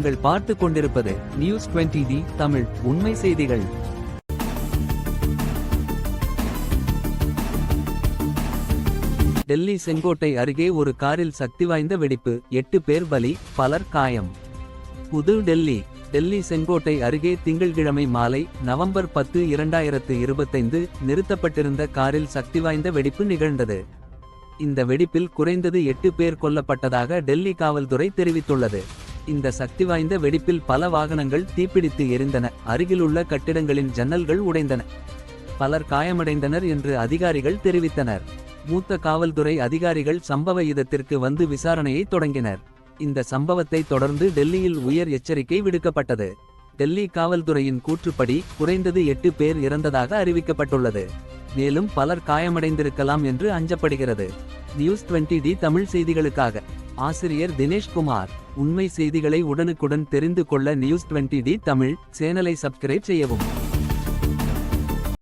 நீங்கள் பார்த்து கொண்டிருப்பது நியூஸ் 20 டி தமிழ் உண்மை செய்திகள். டெல்லி செங்கோட்டை அருகே ஒரு காரில் சக்தி வாய்ந்த வெடிப்பு எட்டு பேர் பலி பலர் காயம். புது டெல்லி டெல்லி செங்கோட்டை அருகே திங்கள்கிழமை மாலை நவம்பர் பத்து இரண்டாயிரத்து இருபத்தைந்து நிறுத்தப்பட்டிருந்த காரில் சக்தி வாய்ந்த வெடிப்பு நிகழ்ந்தது. இந்த வெடிப்பில் குறைந்தது எட்டு பேர் கொல்லப்பட்டதாக டெல்லி காவல்துறை தெரிவித்துள்ளது. இந்த சக்தி வாய்ந்த வெடிப்பில் பல வாகனங்கள் தீப்பிடித்து எரிந்தன. அருகிலுள்ள கட்டிடங்களின் ஜன்னல்கள் உடைந்தன. பலர் காயமடைந்தனர் என்று அதிகாரிகள் தெரிவித்தனர். மூத்த காவல்துறை அதிகாரிகள் சம்பவ இடத்திற்கு வந்து விசாரணையை தொடங்கினர். இந்த சம்பவத்தை தொடர்ந்து டெல்லியில் உயர் எச்சரிக்கை விடுக்கப்பட்டது. டெல்லி காவல்துறையின் கூற்றுப்படி குறைந்தது எட்டு பேர் இறந்ததாக அறிவிக்கப்பட்டுள்ளது. மேலும் பலர் காயமடைந்திருக்கலாம் என்று அஞ்சப்படுகிறது. நியூஸ் 20 டி தமிழ் செய்திகளுக்காக ஆசிரியர் தினேஷ் குமார். உண்மை செய்திகளை உடனுக்குடன் தெரிந்து கொள்ள நியூஸ் 20 டி தமிழ் சேனலை சப்ஸ்கிரைப் செய்யவும்.